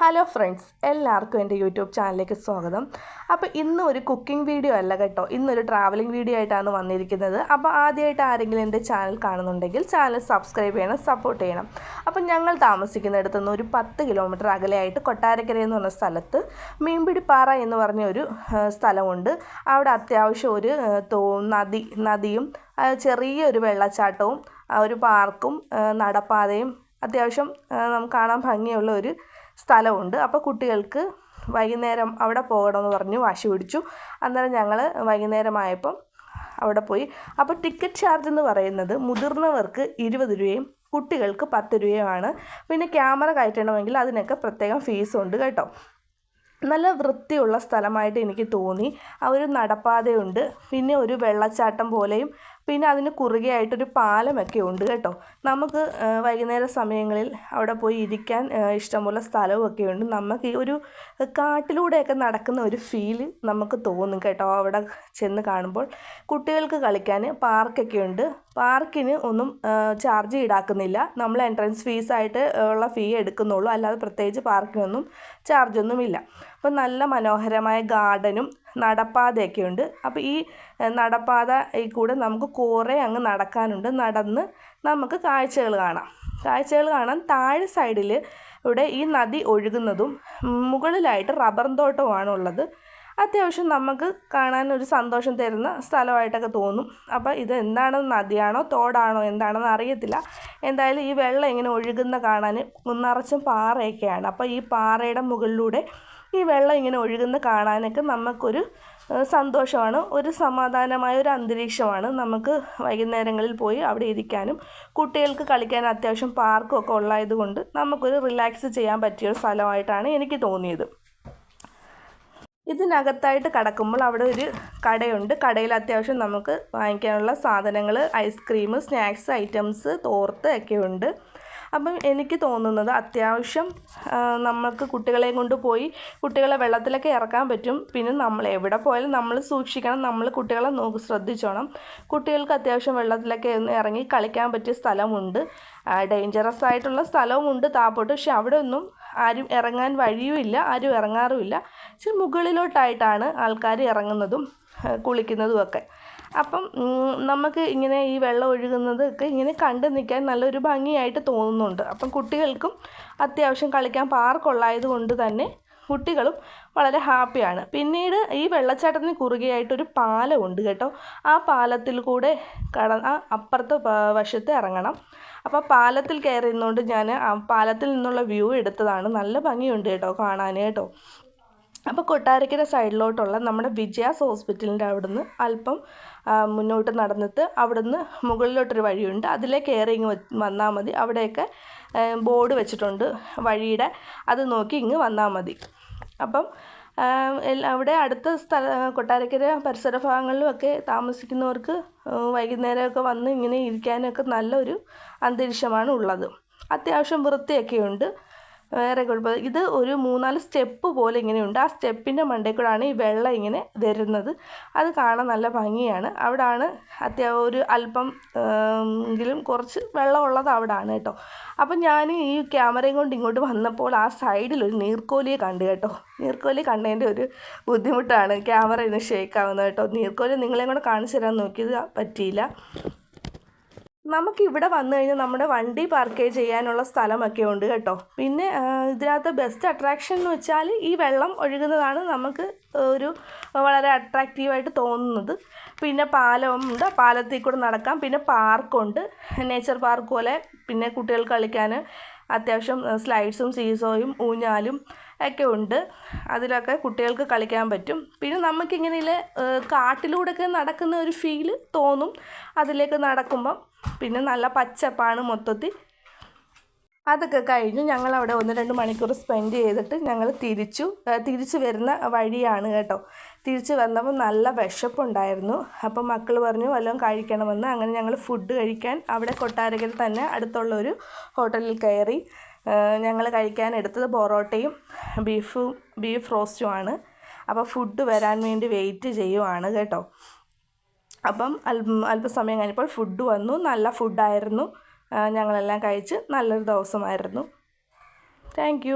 Hello friends എല്ലാവർക്കും എന്റെ YouTube ചാനലിലേക്ക് സ്വാഗതം. അപ്പോൾ ഇന്ന് ഒരു കുക്കിംഗ് വീഡിയോ അല്ല കേട്ടോ. ഇന്നൊരു ട്രാവലിംഗ് വീഡിയോ ആയിട്ടാണ് വന്നിരിക്കുന്നത്. അപ്പോൾ ആദ്യമായിട്ട് ആരെങ്കിലും എന്റെ ചാനൽ കാണുന്നുണ്ടെങ്കിൽ ചാനൽ സബ്സ്ക്രൈബ് ചെയ്യണം സപ്പോർട്ട് ചെയ്യണം. അപ്പോൾ ഞങ്ങൾ താമസിക്കുന്നിടത്തു നിന്ന് ഒരു പത്ത് കിലോമീറ്റർ അകലെയായിട്ട് കൊട്ടാരക്കര എന്ന് പറഞ്ഞ സ്ഥലത്ത് മീൻപിടിപ്പാറ എന്ന് പറഞ്ഞ ഒരു സ്ഥലമുണ്ട്. അവിടെ അത്യാവശ്യം ഒരു തോ നദി നദിയും ചെറിയൊരു വെള്ളച്ചാട്ടവും ഒരു പാർക്കും നടപ്പാതയും അത്യാവശ്യം നമുക്ക് കാണാൻ ഭംഗിയുള്ള ഒരു സ്ഥലമുണ്ട്. അപ്പോൾ കുട്ടികൾക്ക് വൈകുന്നേരം അവിടെ പോകണമെന്ന് പറഞ്ഞ് വാശി പിടിച്ചു. അന്നേരം ഞങ്ങൾ വൈകുന്നേരമായപ്പം അവിടെ പോയി. അപ്പോൾ ടിക്കറ്റ് ചാർജ് എന്ന് പറയുന്നത് മുതിർന്നവർക്ക് ഇരുപത് രൂപയും കുട്ടികൾക്ക് പത്ത് രൂപയുമാണ്. പിന്നെ ക്യാമറ കയറ്റണമെങ്കിൽ അതിനൊക്കെ പ്രത്യേകം ഫീസുണ്ട് കേട്ടോ. നല്ല വൃത്തിയുള്ള സ്ഥലമായിട്ട് എനിക്ക് തോന്നി. ആ ഒരു നടപ്പാതയുണ്ട്. പിന്നെ ഒരു വെള്ളച്ചാട്ടം പോലെയും പിന്നെ അതിന് കുറുകെ ആയിട്ടൊരു പാലമൊക്കെ ഉണ്ട് കേട്ടോ. നമുക്ക് വൈകുന്നേര സമയങ്ങളിൽ അവിടെ പോയി ഇരിക്കാൻ ഇഷ്ടംപോലെ സ്ഥലവും ഉണ്ട്. നമുക്ക് ഈ ഒരു കാട്ടിലൂടെയൊക്കെ നടക്കുന്ന ഒരു ഫീൽ നമുക്ക് തോന്നും കേട്ടോ. അവിടെ ചെന്ന് കാണുമ്പോൾ കുട്ടികൾക്ക് കളിക്കാൻ പാർക്കൊക്കെ ഉണ്ട്. പാർക്കിന് ഒന്നും ചാർജ് ഈടാക്കുന്നില്ല. നമ്മൾ എൻട്രൻസ് ഫീസായിട്ട് ഉള്ള ഫീ എടുക്കുന്നുള്ളൂ. അല്ലാതെ പ്രത്യേകിച്ച് പാർക്കിനൊന്നും ചാർജൊന്നുമില്ല. അപ്പോൾ നല്ല മനോഹരമായ ഗാർഡനും നടപ്പാതയൊക്കെ ഉണ്ട് അപ്പോൾ ഈ നടപ്പാത ഈ കൂടെ നമുക്ക് കുറേ അങ്ങ് നടക്കാനുണ്ട്. നടന്ന് നമുക്ക് കാഴ്ചകൾ കാണാം. കാഴ്ചകൾ കാണാൻ താഴെ സൈഡിൽ ഇവിടെ ഈ നദി ഒഴുകുന്നതും മുകളിലായിട്ട് റബ്ബർ തോട്ടവുമാണ് ഉള്ളത് അത്യാവശ്യം നമുക്ക് കാണാൻ ഒരു സന്തോഷം തരുന്ന സ്ഥലമായിട്ടൊക്കെ തോന്നും. അപ്പോൾ ഇത് എന്താണ് നദിയാണോ തോടാണോ എന്താണെന്ന് അറിയത്തില്ല. എന്തായാലും ഈ വെള്ളം ഇങ്ങനെ ഒഴുകുന്ന കാണാൻ നിറച്ചും പാറയൊക്കെയാണ്. അപ്പോൾ ഈ പാറയുടെ മുകളിലൂടെ ഈ വെള്ളം ഇങ്ങനെ ഒഴുകുന്ന കാണാനൊക്കെ നമുക്കൊരു സന്തോഷമാണ്. ഒരു സമാധാനമായ ഒരു അന്തരീക്ഷമാണ് നമുക്ക് വൈകുന്നേരങ്ങളിൽ പോയി അവിടെ ഇരിക്കാനും. കുട്ടികൾക്ക് കളിക്കാൻ അത്യാവശ്യം പാർക്കും ഒക്കെ ഉള്ളതുകൊണ്ട് നമുക്കൊരു റിലാക്സ് ചെയ്യാൻ പറ്റിയ ഒരു സ്ഥലമായിട്ടാണ് എനിക്ക് തോന്നിയത്. ഇതിനകത്തായിട്ട് കടക്കുമ്പോൾ അവിടെ ഒരു കടയുണ്ട്. കടയിൽ അത്യാവശ്യം നമുക്ക് വാങ്ങിക്കാനുള്ള സാധനങ്ങൾ ഐസ്ക്രീം സ്നാക്സ് ഐറ്റംസ് തോർത്ത് ഒക്കെ ഉണ്ട്. അപ്പം എനിക്ക് തോന്നുന്നത് അത്യാവശ്യം നമ്മൾക്ക് കുട്ടികളെയും കൊണ്ട് പോയി കുട്ടികളെ വെള്ളത്തിലൊക്കെ ഇറക്കാൻ പറ്റും. പിന്നെ നമ്മൾ എവിടെ പോയാലും നമ്മൾ സൂക്ഷിക്കണം നമ്മൾ കുട്ടികളെ നോക്കി ശ്രദ്ധിച്ചോണം. കുട്ടികൾക്ക് അത്യാവശ്യം വെള്ളത്തിലൊക്കെ ഒന്ന് ഇറങ്ങി കളിക്കാൻ പറ്റിയ സ്ഥലമുണ്ട്. ഡേഞ്ചറസ് ആയിട്ടുള്ള സ്ഥലവുമുണ്ട് താപ്പോട്ട്. പക്ഷെ അവിടെ ഒന്നും ആരും ഇറങ്ങാൻ വഴിയുമില്ല ആരും ഇറങ്ങാറുമില്ല. ഇച്ചിരി മുകളിലോട്ടായിട്ടാണ് ആൾക്കാർ ഇറങ്ങുന്നതും കുളിക്കുന്നതുമൊക്കെ അപ്പം നമുക്ക് ഇങ്ങനെ ഈ വെള്ളം ഒഴുകുന്നതൊക്കെ ഇങ്ങനെ കണ്ടു നിൽക്കാൻ നല്ലൊരു ഭംഗിയായിട്ട് തോന്നുന്നുണ്ട്. അപ്പം കുട്ടികൾക്കും അത്യാവശ്യം കളിക്കാൻ പാർക്കുള്ളായത് കൊണ്ട് തന്നെ കുട്ടികളും വളരെ ഹാപ്പിയാണ്. പിന്നീട് ഈ വെള്ളച്ചാട്ടത്തിന് കുറുകെയായിട്ടൊരു പാലമുണ്ട് കേട്ടോ. ആ പാലത്തിൽ കൂടെ കട ആ അപ്പുറത്തെ വശത്ത് ഇറങ്ങണം. അപ്പോൾ പാലത്തിൽ കയറി നിന്നുകൊണ്ട് ഞാൻ ആ പാലത്തിൽ നിന്നുള്ള വ്യൂ എടുത്തതാണ്. നല്ല ഭംഗിയുണ്ട് കേട്ടോ കാണാൻ കേട്ടോ. അപ്പോൾ കൊട്ടാരക്കര സൈഡിലോട്ടുള്ള നമ്മുടെ വിജയാസ് ഹോസ്പിറ്റലിന്റെ അവിടുന്ന് അല്പം മുന്നോട്ട് നടന്നിട്ട് അവിടുന്ന് മുകളിലോട്ടൊരു വഴിയുണ്ട്. അതിലേക്ക് കയറി ഇങ്ങ് വന്നാൽ മതി. അവിടെയൊക്കെ ബോർഡ് വെച്ചിട്ടുണ്ട് വഴിയുടെ. അത് നോക്കി ഇങ്ങ് വന്നാൽ മതി. അപ്പം അവിടെ അടുത്ത സ്ഥല കൊട്ടാരക്കര പരിസര ഭാഗങ്ങളിലുമൊക്കെ താമസിക്കുന്നവർക്ക് വൈകുന്നേരമൊക്കെ വന്ന് ഇങ്ങനെ ഇരിക്കാനൊക്കെ നല്ലൊരു അന്തരീക്ഷമാണ് ഉള്ളത്. അത്യാവശ്യം വൃത്തിയൊക്കെയുണ്ട്. വേറെ കുഴപ്പം ഇത് ഒരു മൂന്നാൽ സ്റ്റെപ്പ് പോലെ ഇങ്ങനെയുണ്ട്. ആ സ്റ്റെപ്പിന്റെ മണ്ടയിൽ കൂടാണ് ഈ വെള്ളം ഇങ്ങനെ വരുന്നത്. അത് കാണാൻ നല്ല ഭംഗിയാണ്. അവിടാണ് അത്യാവശ്യം ഒരു അല്പം എങ്കിലും കുറച്ച് വെള്ളമുള്ളത് അവിടാണ് കേട്ടോ. അപ്പം ഞാൻ ഈ ക്യാമറയും കൊണ്ട് ഇങ്ങോട്ട് വന്നപ്പോൾ ആ സൈഡിൽ ഒരു നീർക്കോലിയെ കണ്ടു കേട്ടോ. നീർക്കോലി കണ്ടതിന്റെ ഒരു ബുദ്ധിമുട്ടാണ്. ക്യാമറ ഇന്ന് ഷേക്ക് ആവുന്നത് കേട്ടോ. നീർക്കോലി നിങ്ങളെയും കൂടെ കാണിച്ചു തരാൻ നോക്കിയത് പറ്റിയില്ല. നമുക്ക് ഇവിടെ വന്നു കഴിഞ്ഞാൽ നമ്മുടെ വണ്ടി പാർക്ക് ചെയ്യാനുള്ള സ്ഥലമൊക്കെ ഉണ്ട് കേട്ടോ. പിന്നെ ഇതിനകത്ത് ബെസ്റ്റ് അട്രാക്ഷൻ എന്ന് വെച്ചാൽ ഈ വെള്ളം ഒഴുകുന്നതാണ് നമുക്ക് ഒരു വളരെ അട്രാക്റ്റീവായിട്ട് തോന്നുന്നത്. പിന്നെ പാലം ഉണ്ട്. പാലത്തിൽ കൂടെ നടക്കാം. പിന്നെ പാർക്കുണ്ട് നേച്ചർ പാർക്ക് പോലെ പിന്നെ കുട്ടികൾ കളിക്കാൻ അത്യാവശ്യം സ്ലൈഡ്സും സീസോയും ഊഞ്ഞാലും ഒക്കെ ഉണ്ട്. അതിലൊക്കെ കുട്ടികൾക്ക് കളിക്കാൻ പറ്റും. പിന്നെ നമുക്കിങ്ങനെ കാട്ടിലൂടെയൊക്കെ നടക്കുന്ന ഒരു ഫീൽ തോന്നും. അതിലേക്ക് നടക്കുമ്പം പിന്നെ നല്ല പച്ചപ്പാണ് മൊത്തത്തിൽ. അതൊക്കെ കഴിഞ്ഞു ഞങ്ങൾ അവിടെ ഒന്ന് രണ്ട് മണിക്കൂർ സ്പെൻഡ് ചെയ്തിട്ട് ഞങ്ങൾ തിരിച്ചു തിരിച്ചു വരുന്ന വഴിയാണ് കേട്ടോ. തിരിച്ചു വന്നപ്പോൾ നല്ല വിശപ്പുണ്ടായിരുന്നു. അപ്പം മക്കൾ പറഞ്ഞു വല്ലതും കഴിക്കണമെന്ന്. അങ്ങനെ ഞങ്ങൾ ഫുഡ് കഴിക്കാൻ അവിടെ കൊട്ടാരക്കര തന്നെ അടുത്തുള്ള ഒരു ഹോട്ടലിൽ കയറി. ഞങ്ങൾ കഴിക്കാൻ എടുത്തത് പൊറോട്ടയും ബീഫും ബീഫ് റോസ്റ്റുമാണ്. അപ്പോൾ ഫുഡ് വരാൻ വേണ്ടി വെയിറ്റ് ചെയ്യുവാണ് കേട്ടോ. അപ്പം അല്പ അല്പസമയം കഴിഞ്ഞപ്പോൾ ഫുഡ് വന്നു. നല്ല ഫുഡായിരുന്നു ഞങ്ങളെല്ലാം കഴിച്ച് നല്ലൊരു ദിവസമായിരുന്നു. താങ്ക്